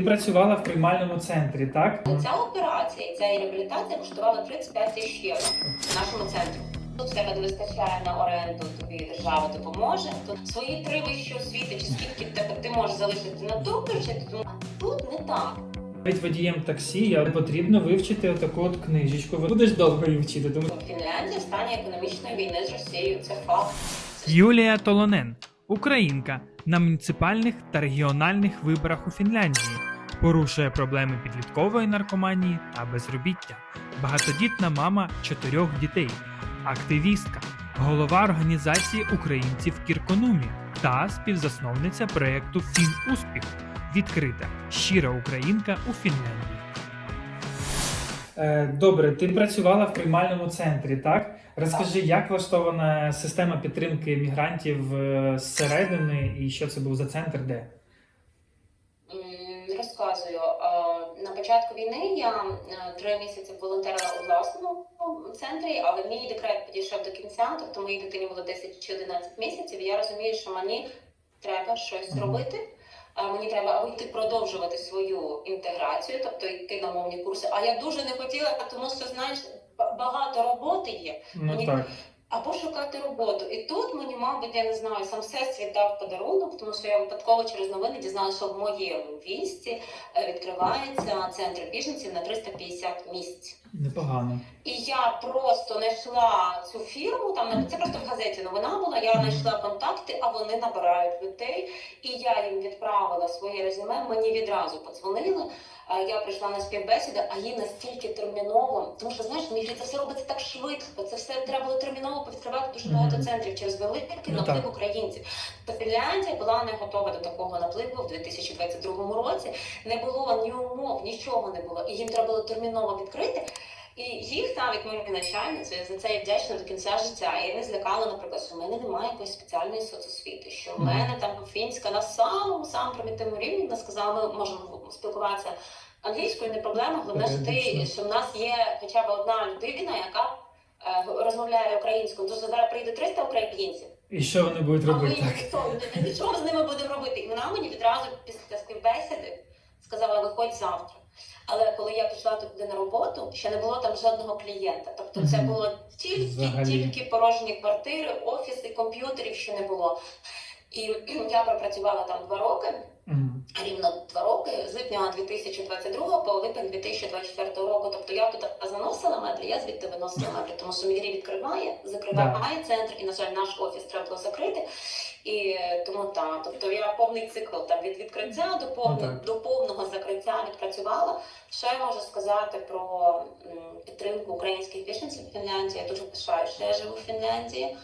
Ти працювала в приймальному центрі, так? Ця операція ця реабілітація коштувала 35 тисяч євро в нашому центрі. Тут в тебе не вистачає на оренду, тобі держава допоможе. Тут свої три вищі освіти, чи скільки тебе ти можеш залишити на бюджет, а тут не так. Навіть водієм таксі я потрібно вивчити отаку от книжечку. Будеш довго її вчити, тому Фінляндія в стані економічної війни з Росією. Це факт. Юлія Толонен, українка на муніципальних та регіональних виборах у Фінляндії, порушує проблеми підліткової наркоманії та безробіття, багатодітна мама чотирьох дітей, активістка, голова організації українців Кірконумі та співзасновниця проєкту Фінуспіх. Відкрита щира українка у Фінляндії. Е, Добре, ти працювала в приймальному центрі, так? Розкажи, як влаштована система підтримки мігрантів е, зсередини і що це був за центр, де? М, Розказую Е, на початку війни я е, три місяці волонтерила у власному центрі, але мій декрет підійшов до кінця, тобто моїй дитині було 10 чи 11 місяців. і Я розумію, що мені треба щось Мгм. зробити. А Мені треба або йти продовжувати свою інтеграцію, тобто йти на мовні курси. А я дуже не хотіла, тому що знаєш, багато роботи є. Ну Мені- так. Або шукати роботу. І тут мені, мабуть, я не знаю, сам всесвіт дав подарунок, тому що я випадково через новини дізналася, що в моєму вісті е, відкривається центр біженців на 350 місць. Непогано. І я просто знайшла цю фірму. Там на- це просто в газеті новина була. Я знайшла контакти, а вони набирають людей. І я їм відправила своє резюме. Мені відразу подзвонили. Я прийшла на співбесіду, а їм настільки терміново, тому що знаєш, мені це все робиться так швидко. Це все треба було терміново відкривати дуже багато центрів через великий Ну, наплив українців. То Фінляндія була не готова до такого напливу в 2022 році. Не було ні умов, нічого не було. І їм треба було терміново відкрити. І їх навіть мої начальниці я за це я вдячна до кінця життя. І не злякало, наприклад, що в мене немає якоїсь спеціальної соцосвіти, що в мене там фінська на самому самому примітивному рівні. Вона сказала, ми можемо спілкуватися англійською, не проблема. Головне, що ти що в нас є хоча б одна людина, яка е, розмовляє українською. Тож зараз прийде 300 українців. І що вони будуть робити? А ми Так. і що ми з ними будемо робити? І вона мені відразу після співбесіди сказала, виходь завтра. Але коли я пішла туди на роботу, ще не було там жодного клієнта. Тобто це було тільки, Взагалі. тільки порожні квартири, офіси, комп'ютерів ще не було. І я пропрацювала там два роки, Мгм. рівно два роки, з липня 2022 по липень 2024 року. Тобто я туди заносила меблі, я звідти виносила меблі, тому що Мігрі відкриває, закриває центр, і на жаль, наш офіс треба було закрити. І тому так, тобто я повний цикл там від відкриття до повного Ну, так. до повного закриття відпрацювала. Що я можу сказати про підтримку українських біженців в Фінляндії? Я дуже пишаю, що я живу в Фінляндії.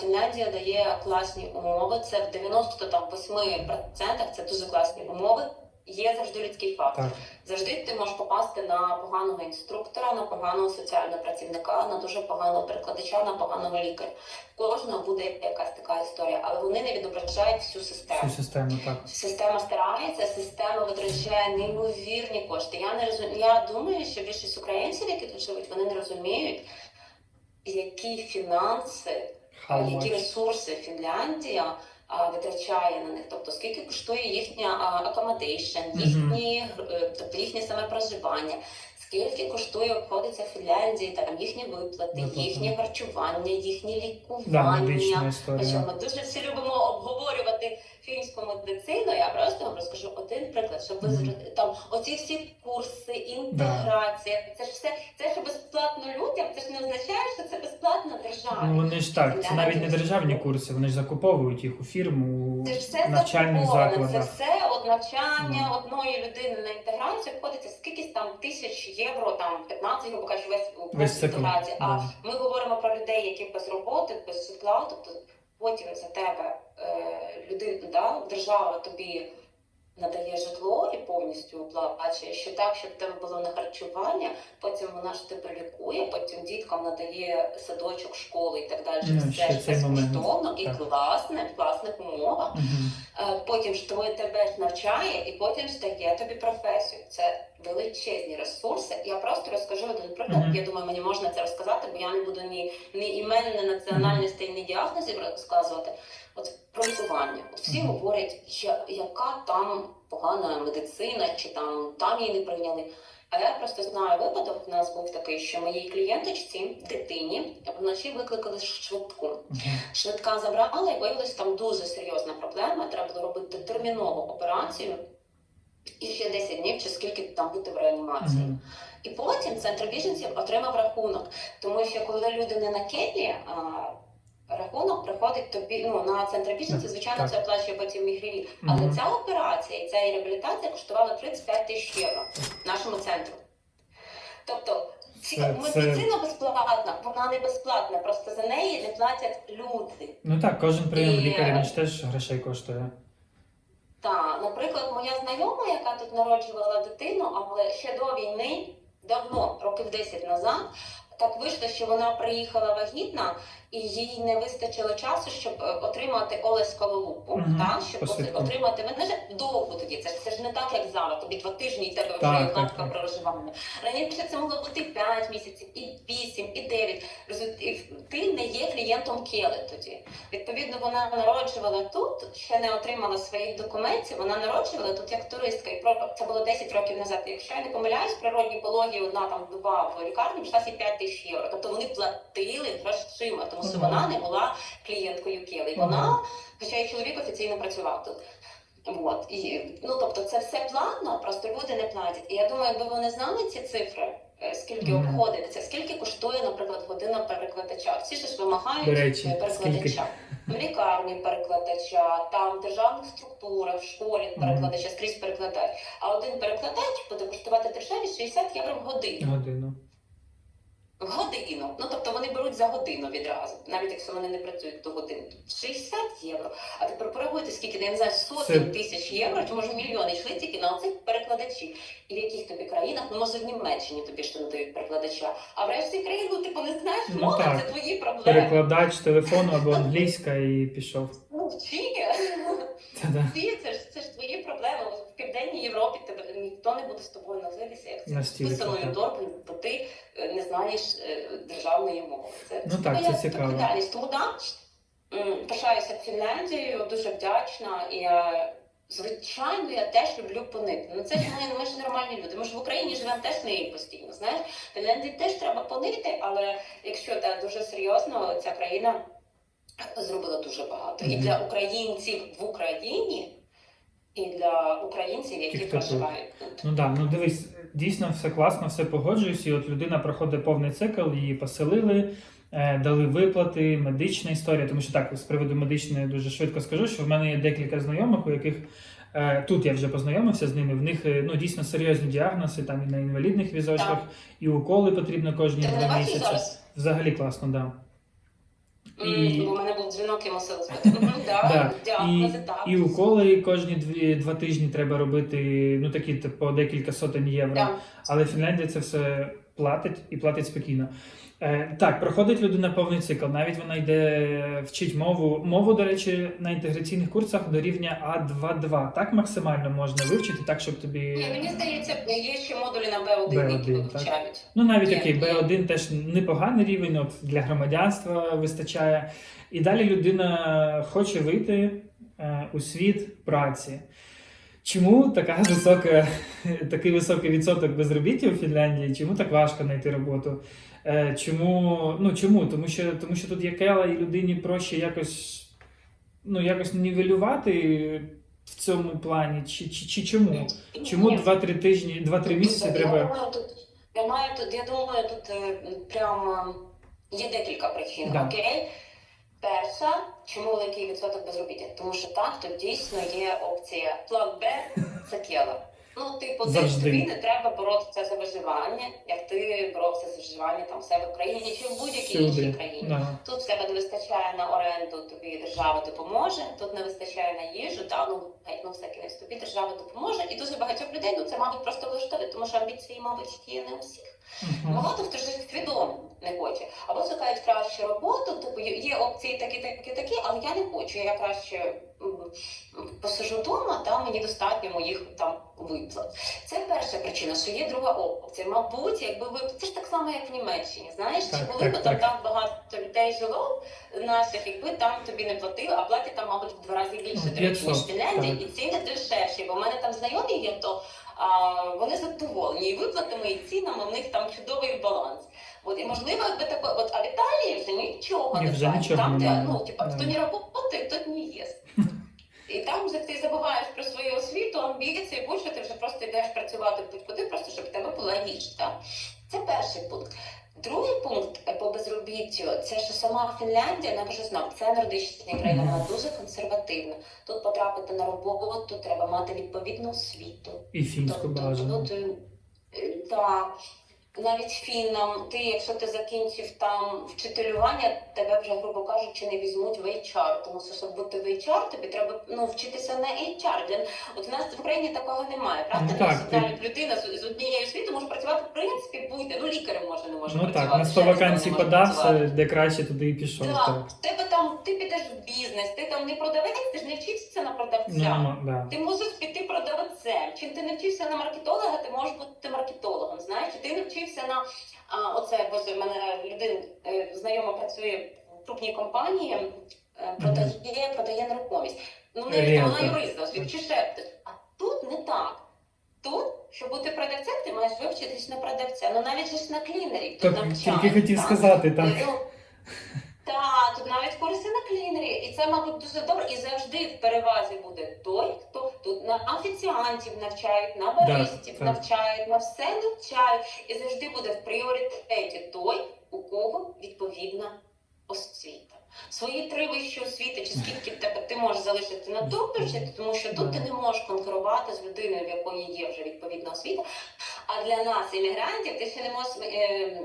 Фінляндія дає класні умови. Це в 98% це дуже класні умови. Є завжди людський фактор. Так. Завжди ти можеш попасти на поганого інструктора, на поганого соціального працівника, на дуже поганого перекладача, на поганого лікаря. Кожного буде якась така історія, але вони не відображають всю систему. Всю систему так. Система старається, система витрачає неймовірні кошти. Я не розумію. Я думаю, що більшість українців, які тут живуть, вони не розуміють, які фінанси How які much? ресурси Фінляндія витрачає на них, тобто скільки коштує їхня акомодейшн, їхні, е, тобто їхнє саме проживання, скільки коштує обходиться Фінляндії, там їхні виплати, їхнє харчування, їхні Да, лікування. Хоча ми дуже всі любимо обговорювати фінську медицину. Я просто вам розкажу один приклад, щоб ви зр- там оці всі курси, інтеграція, це ж все це що безплатно людям. Це ж не означає, що це безплатно державі. Ну вони ж так, це навіть не державні курси, вони ж закуповують їх у фірму, Це ж все навчальних закуповане, це все от навчання Ну. одної людини на інтеграцію входиться скількись там тисяч євро, там 15, грубо кажучи, весь курс інтеграції. А Да. ми говоримо про людей, які без роботи, без житла, тобто потім за тебе людина, да, держава тобі надає житло і повністю оплачує, що так, щоб в тебе було на харчування, потім вона ж тебе лікує, потім діткам надає садочок, школи і так далі. Ну, Все ж безкоштовно і класне, в класних умовах. Е, Потім ж твоє тебе навчає, і потім ж дає тобі професію. Це величезні ресурси. Я просто розкажу один приклад. Мгм. Я думаю, мені можна це розказати, бо я не буду ні, ні імен, ні національностей, ні діагнозів розказувати. От про лікування. От всі Мгм. говорять, я- яка там погана медицина, чи там там її не прийняли. А я просто знаю випадок. У нас був такий, що моїй клієнточці, дитині, вночі викликали швидку. Швидка забрала і виявилось там дуже серйозна проблема. Треба було робити термінову операцію. І ще 10 днів, чи скільки там бути в реанімації. І потім центр біженців отримав рахунок, тому що коли люди не на а рахунок приходить тобі ну, на центр біженців, звичайно, Так. це оплачує потім мігрі. Але Мгм. ця операція і ця реабілітація коштувала 35 тисяч євро нашому центру. Тобто медицина безплатна, вона не безплатна, просто за неї не платять люди. Ну так, кожен прийом І- лікаря він ж теж грошей коштує. Так, наприклад, моя знайома, яка тут народжувала дитину, але ще до війни, давно, років 10 назад, так вийшло, що вона приїхала вагітна, і їй не вистачило часу, щоб е, отримати олескову лупу, Мгм, так, щоб посвідку. отримати вона ж довго тоді. Це ж це ж не так, як зараз. Тобі два тижні і тебе вже Так, так, так. проживання. Раніше це могло бути 5 місяців, і 8, і 9. Ти не є клієнтом Келе тоді. Відповідно, вона народжувала тут, ще не отримала своїх документів. Вона народжувала тут як туристка, і це було 10 років назад. Якщо я не помиляюсь, природні пологи одна там доба в лікарні йшла 5 тисяч євро. Тобто вони платили грошима, тому що вона не була клієнткою Келе. Вона, хоча і чоловік офіційно працював тут. От і ну тобто, це все платно, просто люди не платять. І я думаю, якби вони знали ці цифри, е, скільки Мгм. обходиться, скільки коштує, наприклад, година перекладача. Всі ж вимагають речі, е, перекладача в лікарні перекладача, там в державних структурах, в школі перекладача, скрізь перекладач. А один перекладач буде коштувати державі 60 євро в годину. Годину. В годину. Ну тобто вони беруть за годину відразу, навіть якщо вони не працюють до години. 60 євро. А тепер порахуйте, скільки я не знаю, сотень тисяч євро, чи може мільйони йшли тільки на оцих перекладачів. І в яких тобі країнах, ну може в Німеччині тобі ще не дають перекладача. А в решті країн, ну типу не знаєш Ну, мова, так. це твої проблеми. Перекладач телефону або англійська і пішов. Ну вчи. Вчи, це ж це ж твої проблеми. В південній Європі тебе ніхто не буде з тобою носитися, як це писаною торбою, бо ти е, не знаєш е, державної мови. Це Ну так, це цікаво. відповідальність. Тому да, пишаюся Фінляндією, дуже вдячна. І я, звичайно, я теж люблю понити. Ну це ж ми, ми ж нормальні люди. Ми ж в Україні живемо теж не постійно. Знаєш, Фінляндії теж треба понити, але якщо так дуже серйозно, ця країна зробила дуже багато. І для українців в Україні. І для українців, які Ті, тут. проживають тут. Ну да, ну дивись, дійсно все класно, все погоджуюсь. І от людина проходить повний цикл, її поселили, е, дали виплати, медична історія. Тому що так, з приводу медичної дуже швидко скажу, що в мене є декілька знайомих, у яких е, тут я вже познайомився з ними. В них е, ну дійсно серйозні діагнози, там і на інвалідних візочках, Так. і уколи потрібно кожні два місяці. Взагалі класно, да. І- бо У мене був дзвінок і мусила збити. Да, і, так. І уколи кожні дві, два тижні треба робити, ну такі типу, по декілька сотень євро. Але Фінляндія це все платить і платить спокійно. Е, так, проходить людина повний цикл. Навіть вона йде вчить мову. Мову, до речі, на інтеграційних курсах до рівня А2-2. Так максимально можна вивчити, так щоб тобі. Ні, мені здається, є ще модулі на Б1, B1, які так. вивчають. Ну, навіть Є, такий є. B1 теж непоганий рівень, от для громадянства вистачає. І далі людина хоче вийти е, у світ праці. Чому така висока, такий високий відсоток безробіття у Фінляндії? Чому так важко знайти роботу? Е, Чому? Ну чому? Тому що, тому що тут є кела, і людині проще якось, ну, якось нівелювати в цьому плані. Чи, чи, чи чому? Чому Ні. 2-3 тижні, 2-3 місяці я треба. Думаю, тут, я маю тут, я думаю, тут е, прямо є декілька причин. Да. Окей. Перша, чому великий відсоток безробіття? Тому що так, тут дійсно є опція план Б це кіла. Ну, типу, ти, тобі не треба боротися за виживання, як ти боровся за виживання там в себе в країні чи в будь-якій іншій країні. Да. Тут в тебе не вистачає на оренду, тобі держава допоможе. Тут не вистачає на їжу, та ну геть, ну все кінець тобі держава допоможе. І дуже багатьох людей ну це мабуть просто влаштовує, тому що амбіції, мабуть, є не у всіх. Мгм. Багато хто ж свідомо не хоче. Або шукають кращу роботу, тобто є- опції такі, такі, такі, але я не хочу. Я краще посижу вдома, та мені достатньо моїх там виплат. Це перша причина, що є друга опція. Мабуть, якби ви це ж так само, як в Німеччині. Знаєш, Так, чи коли так, би там так. багато людей жило наших, якби там тобі не платили, а платять там, мабуть, в два рази більше Ну, ніж в Фінляндії, і ціни дешевші. Бо в мене там знайомі є, то вони задоволені і виплатами, і цінами в них там чудовий баланс. От і можливо, якби таке, от а в Італії вже нічого не знає. платять. там, де ну типа хто не працює, тот не їсть. І там вже ти забуваєш про свою освіту, амбіції, будь-що ти вже просто йдеш працювати будь-куди, просто щоб тебе була їжа. Це перший пункт. Другий пункт е, по безробіттю це що сама Фінляндія, вже знав, це нордична країна, вона дуже консервативна. Тут потрапити на роботу, треба мати відповідну освіту. І фінську Тобто, ну, ти- е, так. Навіть фіннам, ти, якщо ти закінчив там вчителювання, тебе вже, грубо кажучи, не візьмуть в HR, тому що щоб бути в HR, тобі треба ну, вчитися на HR. От у нас в Україні такого немає, правда? Ну, так, Тобто, ти- навіть людина з, з однією освітою може працювати в принципі будь-де. Ну, лікарем може не може Ну працювати. так, на 100 ще десь там вакансій подався, де краще туди і пішов. Так, Так. в тебе там ти підеш в бізнес, ти там не продавець, ти ж не вчишся на продавця. Ну, ну, да. Ти можеш піти продавцем. Чим ти не вчився на маркетолога, ти можеш бути маркетологом. Знаєш, ти не вчився на оце, боже, в мене людина е, знайома працює в крупній компанії, е, продає, продає нерухомість. Ну, Ріелтор. вона юрист, освіт, чи ще. А тут не так. Тут, щоб бути продавцем, ти маєш вивчитись на продавця. Ну навіть ж на клінерів. тут Так, навчають, тільки хотів так? сказати, так. Ну, Так, тут навіть курси на клінері, і це, мабуть, дуже добре. І завжди в перевазі буде той, хто тут на офіціантів навчають, на баристів так. навчають, на все навчають. І завжди буде в пріоритеті той, у кого відповідна освіта. Свої три вищі освіти, чи скільки в тебе ти можеш залишити на довбичі, тому що тут ти не можеш конкурувати з людиною, в якої є вже відповідна освіта. А для нас, іммігрантів, ти ще не можеш. Е,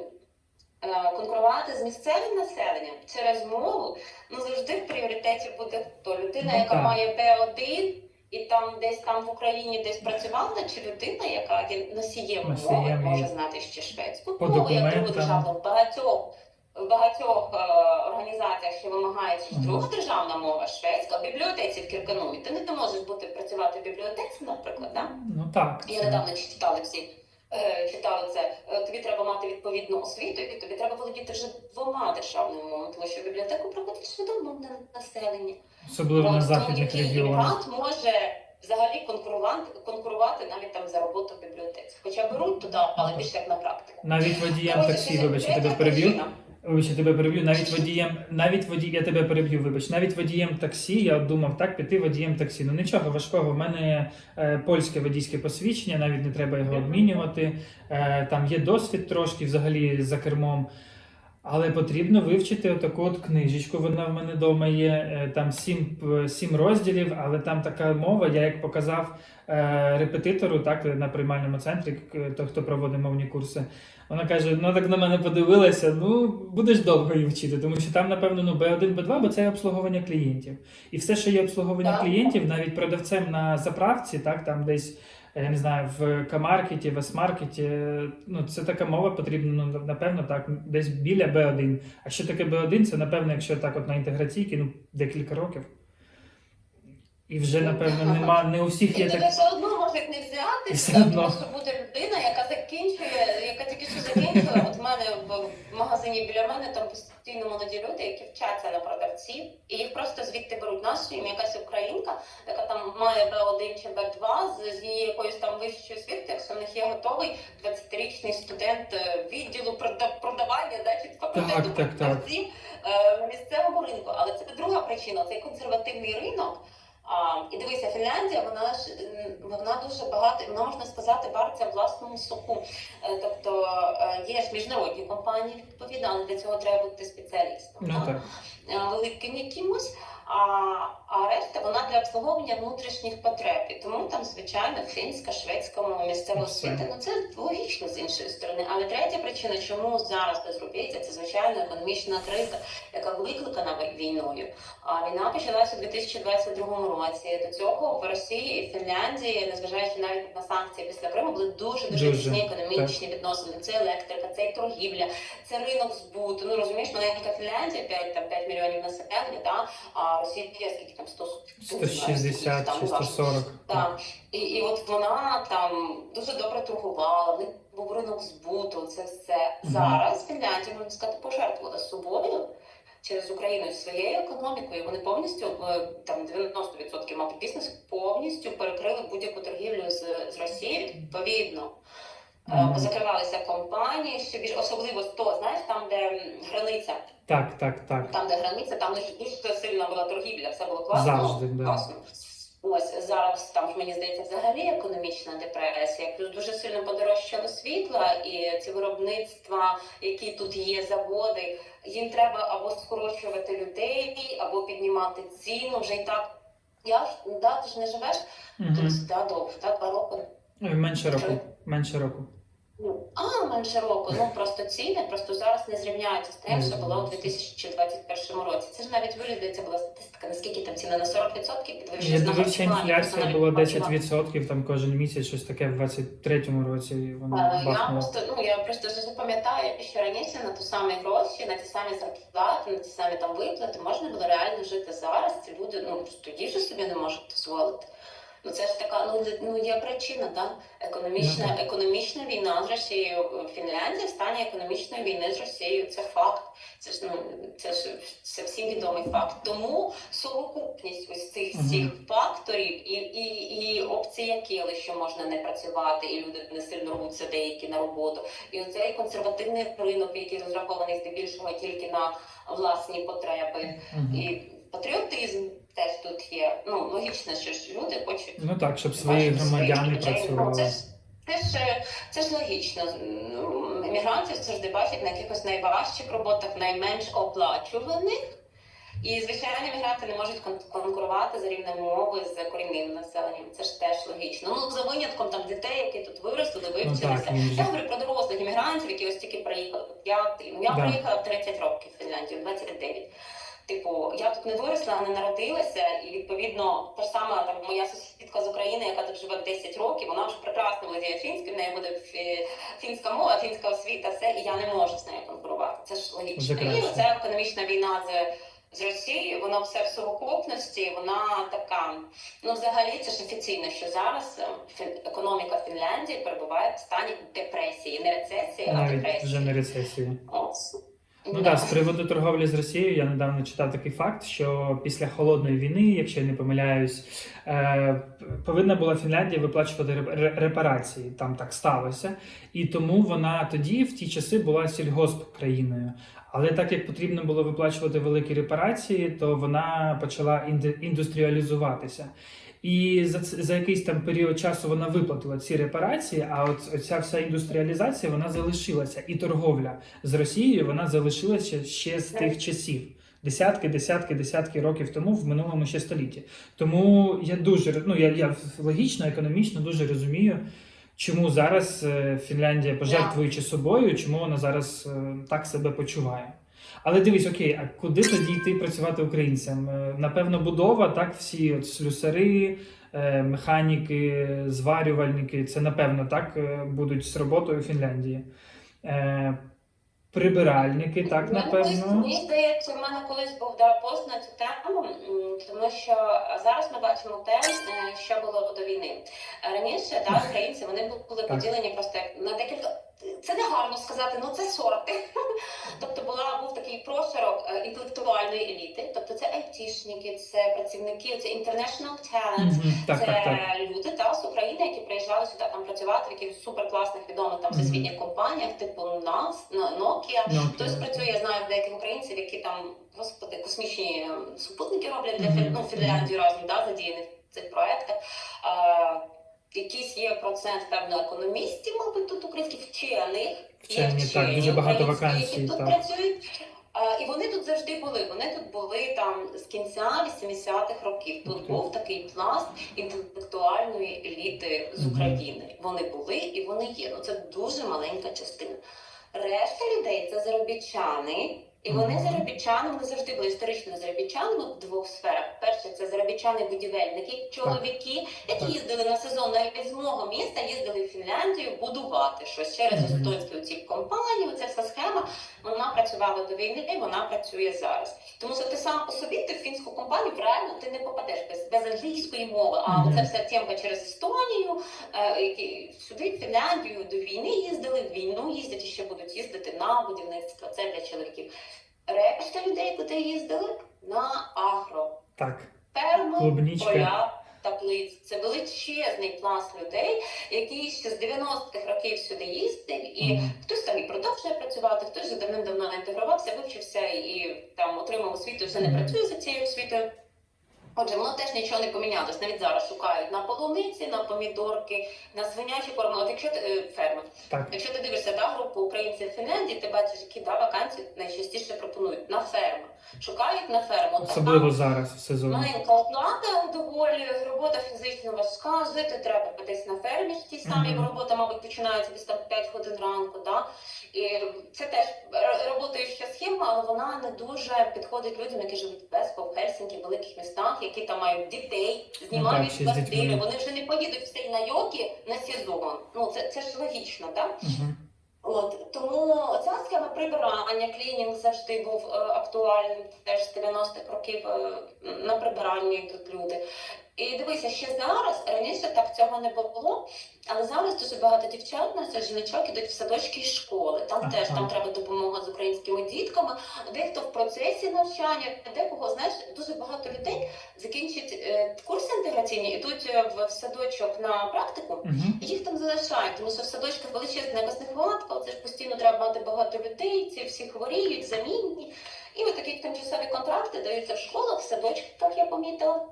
е, конкурувати з місцевим населенням через мову, ну завжди в пріоритеті буде хто людина, Ну, яка має Б1 і там десь там в Україні десь працювала, чи людина, яка є носієм Носієм мови, і- може знати ще шведську По мову, як другу документам. державну в багатьох. В багатьох е, організаціях, що вимагають Мгм. друга державна мова шведська, в бібліотеці в Кірканумі. Ти не можеш бути працювати в бібліотеці, наприклад, да? Ну так. Я це- недавно читала всі. Е, Читали це, Е, тобі треба мати відповідну освіту, і тобі треба володіти вже двома державними мовами, тому що бібліотеку приходить свідомовне населення. Особливо на західних регіонах. може взагалі конкурувати, конкурувати навіть там за роботу в бібліотеці. Хоча беруть туди, але більше як на практику. Навіть водієм таксі, вибачте, тебе переб'ю. Причина. Я тебе переб'ю. Навіть водієм, навіть водій, я тебе переб'ю, вибач, навіть водієм таксі, я думав, так, піти водієм таксі. Ну нічого важкого. У мене е, польське водійське посвідчення, навіть не треба його обмінювати. Е, там є досвід трошки взагалі за кермом. Але потрібно вивчити отаку от книжечку. Вона в мене вдома є. е, Там сім, сім розділів, але там така мова, я як показав е, репетитору, так, на приймальному центрі, той, хто проводить мовні курси. Вона каже: ну так на мене подивилася, ну будеш довго її вчити, тому що там, напевно, ну B1, B2, бо це обслуговування клієнтів. І все, що є обслуговування клієнтів, навіть продавцем на заправці, так, там десь. Я не знаю, в К-маркеті, в С-маркеті, ну це така мова потрібна, ну напевно, так, десь біля B1. А що таке B1? Це напевно, якщо так от на інтеграційки, ну декілька років. І вже, напевно, нема, не у всіх І є тебе все одно можуть не взяти, Все одно. тому що буде людина, яка закінчує, яка тільки що закінчила. Магазині біля мене там постійно молоді люди, які вчаться на продавців, і їх просто звідти беруть нашу їм якась українка, яка там має Б1 чи Б2 з, з її якоюсь там вищою освітою, якщо в них є готовий 20-річний студент е, відділу прода- продавання, да, чи факультету Так, так, так. продавців е, місцевому ринку. Але це друга причина, цей консервативний ринок. А, і дивися, Фінляндія, вона ж вона дуже багато, вона можна сказати, вариться власному соку. Е, Тобто е, є ж міжнародні компанії відповідно, але для цього треба бути спеціалістом. Ну так? Е, великим якимось. А, а решта вона для обслуговування внутрішніх потреб. І тому там, звичайно, фінська, шведська мова місцева освіта. Ну це логічно з іншої сторони. Але третя причина, чому зараз безробіття, це звичайно економічна криза, яка викликана війною. А війна почалася у 2022 році. До цього в Росії і Фінляндії, незважаючи навіть на санкції після Криму, були дуже дуже тісні економічні відносини. Це електрика, це торгівля, це ринок збуту. Ну розумієш, маленька Фінляндія, 5, там 5 мільйонів населення, да? Росія скільки там 100, 160 там, чи важко. 140. Так. І, і от вона там дуже добре торгувала, в них був ринок збуту, це все. Зараз Фінляндія, можна сказати, пожертвувала собою через Україну своєю економікою. Вони повністю е, там 90% мабуть бізнесу повністю перекрили будь-яку торгівлю з, з Росією. Відповідно. Позакривалися компанії, що більш особливо 100, знаєш, там, де границя, Так, так, так. там, де границя, там дуже, дуже сильна була торгівля, все було класно. Завжди, да. класно. Ось зараз там ж мені здається взагалі економічна депресія. Плюс дуже сильно подорожчало світло, і ці виробництва, які тут є, заводи, їм треба або скорочувати людей, або піднімати ціну. Вже і так. Я ж да, ти ж не живеш тут да, довго, да, два роки. Е, Менше року. Менше року. Ну, а менше року. Ну просто ціни просто зараз не зрівняються з тим, що було у 2021 році. Це ж навіть виглядає, це була статистика, наскільки там ціни на 40% підвищилися. Я дивився, інфляція була харчування. 10% там кожен місяць, щось таке в 23-му році. Воно Е, Я просто ну я просто вже пам'ятаю, що раніше на ту самі гроші, на ті самі зарплати, на ті самі там виплати можна було реально жити зараз. Ці люди ну тоді ж собі не можуть дозволити. Ну це ж така, ну ну є причина, так? Економічна, Ну, так. економічна війна з Росією. Фінляндія в стані економічної війни з Росією. Це факт. Це ж ну це ж це всім відомий факт. Тому совокупність ось цих всіх факторів і, і, і опція Кіли, що можна не працювати, і люди не сильно рвуться деякі на роботу. І оцей консервативний ринок, який розрахований здебільшого тільки на власні потреби, Мгм. і патріотизм теж тут є. Ну логічно, що ж люди хочуть Ну так, щоб свої громадяни. Ну, працювали. Це ж це ж це ж логічно. Ну, завжди бачать на якихось найважчих роботах, найменш оплачуваних. І звичайно, мігранти не можуть кон- конкурувати за рівнем мови з корінним населенням. Це ж теж логічно. Ну за винятком там дітей, які тут виросли, Ну вивчилися. так, Я говорю про дорослих іммігрантів, які ось тільки приїхали. Я, ну, я Да. приїхала в 30 років в Фінляндію, в 29. Типу, я тут не виросла, не народилася, і відповідно та ж сама там моя сусідка з України, яка тут живе 10 років, вона вже прекрасно володіє фінською, в неї буде фінська мова, фінська освіта, все, і я не можу з нею конкурувати. Це ж логічно. І оця економічна війна з. З Росією вона все в совокупності, вона така. Ну, взагалі, це ж офіційно, що зараз е, економіка Фінляндії перебуває в стані депресії, не рецесії, а депресії. вже не рецесії. От. Ну так, з приводу торговлі з Росією я недавно читав такий факт, що після холодної війни, якщо я не помиляюсь, е, повинна була Фінляндія виплачувати ре- ре- репарації. Там так сталося. І тому вона тоді, в ті часи, була сільгосп країною. Але так як потрібно було виплачувати великі репарації, то вона почала інди- індустріалізуватися. І за, за якийсь там період часу вона виплатила ці репарації, а от ця вся індустріалізація вона залишилася. І торговля з Росією вона залишилася ще з тих часів. Десятки, десятки, десятки років тому в минулому ще столітті. Тому я дуже ну я, я логічно, економічно дуже розумію, чому зараз е, Фінляндія, пожертвуючи собою, чому вона зараз е, так себе почуває. Але дивись, окей, а куди тоді йти працювати українцям? Е, Напевно, будова, так, всі от слюсари, е, механіки, зварювальники, це напевно так е, будуть з роботою в Фінляндії. Прибиральники, так, У напевно. Мені здається, в мене колись був пост на цю тему, тому що зараз ми бачимо те, що було до війни. Раніше да, українці вони були поділені просто на декілька. Це не гарно сказати, ну це сорти. Тобто була був такий прошарок е, інтелектуальної еліти. Тобто це айтішники, це працівники, це international talent, це люди та з України, які приїжджали сюди там працювати в якихось суперкласних відомих там всесвітніх компаніях, типу нас, Nokia. Хтось працює, я знаю деяких українців, які там господи космічні ем, супутники роблять для ну, Фінляндії разом да, задіяних в цих проектах. А, якийсь є процент певно економістів, мабуть, тут українських вчених. Є Вчені, так, дуже багато вакансій, які тут так. працюють. Е, І вони тут завжди були. Вони тут були там з кінця 80-х років. Тут ти. був такий пласт інтелектуальної еліти з. України. Вони були і вони є. Ну це дуже маленька частина. Решта людей це заробітчани. І вони заробітчани, вони завжди були історично заробітчанами в двох сферах. Перше, це заробітчани-будівельники, чоловіки, які їздили на сезон навіть з мого міста, їздили в Фінляндію будувати щось через Мгм. естонську ці компанії. Оця вся схема вона працювала до війни, і вона працює зараз. Тому що ти сам по собі ти в фінську компанію реально ти не попадеш без, без англійської мови. А Мгм. це вся тємка через Естонію, е, які сюди в Фінляндію до війни їздили, в війну їздять і ще будуть їздити на будівництво. Це для чоловіків. Решта людей, куди їздили на агро Так. ферми, Клубнічка. поля, таблиць. Це величезний пласт людей, які ще з 90-х років сюди їздив, і Мгм. хтось там і продовжує працювати, хтось вже давним-давно інтегрувався, вивчився і там отримав освіту, вже не працює за цією освітою. Отже, воно теж нічого не помінялось. Навіть зараз шукають на полуниці, на помідорки, на свинячі корми. От якщо ти е, ферма, Так. Якщо ти дивишся да, групу українців в Фінляндії, ти бачиш, які да, вакансії найчастіше пропонують на ферму. Шукають на ферму. Особливо зараз в сезоні. Маленька оплата доволі, робота фізично важка, жити треба десь на фермі ті самі, Мгм. бо робота, мабуть, починається десь там 5 годин ранку. Да? І це теж роботаюча схема, але вона не дуже підходить людям, які живуть Еспо, в Хельсінкі, в великих містах, які там мають дітей, знімають Ну квартири. Вони вже не поїдуть в цей найокі на сезон. Ну це, це ж логічно, так? Угу. От тому ця схема прибирання, клінінг завжди був е, актуальним. Теж з 90-х років е, на прибирання йдуть люди. І дивися, ще зараз раніше так цього не було, але зараз дуже багато дівчат наших жіночок ідуть в садочки і школи. Там Ага. теж там треба допомога з українськими дітками. Дехто в процесі навчання, декого знаєш, дуже багато людей закінчать е, курси інтеграційні, ідуть е, в, в садочок на практику. Мгм. І Їх там залишають, тому що в садочках величезна якась нехватка, це ж постійно треба мати багато людей, ці всі хворіють, замінні. І от такі тимчасові контракти даються в школах, в садочках, я помітила.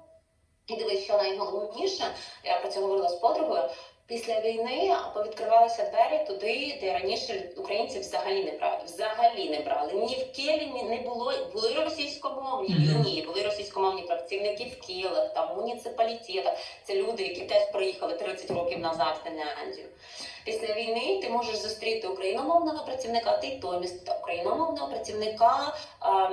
І дивись, що найголовніше, я про це говорила з подругою. Після війни повідкривалися двері туди, де раніше українців взагалі не брали. Взагалі не брали. Ні в ні- не було, були російськомовні лінії, були російськомовні працівники в Києвах, там муніципалітетах. Це люди, які теж приїхали 30 років назад в Фінляндію. Після війни ти можеш зустріти україномовного працівника, ти й то місто, україномовного працівника а,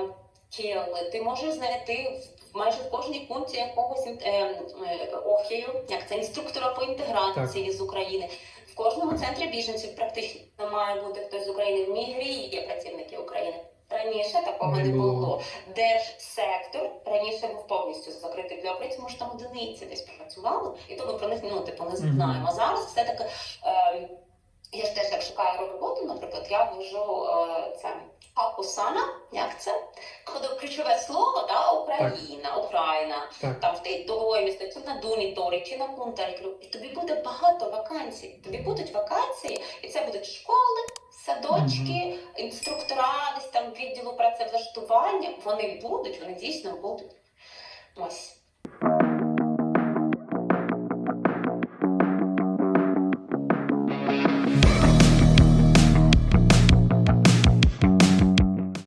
Києви. Ти можеш знайти в майже в кожній пункті якогось е, е, охію, як це інструктора по інтеграції з України. В кожному центрі біженців практично має бути хтось з України. В Мігрі є працівники України. Раніше такого Не не було. було. Держсектор раніше був повністю закритий для України, тому що там одиниці десь працювали, і то ми про них ну, типу, не знаємо. А зараз все таки. Е, я ж теж як шукаю роботу, наприклад, я ввожу е, це Акусана, як це? Коли ключове слово, да, Україна, Україна, Так. там в той того місто, чи на Дуніторі, чи на Кунтаріклю, і тобі буде багато вакансій. Тобі будуть вакансії, і це будуть школи, садочки, інструктора, десь там відділу працевлаштування. Вони будуть, вони дійсно будуть. Ось.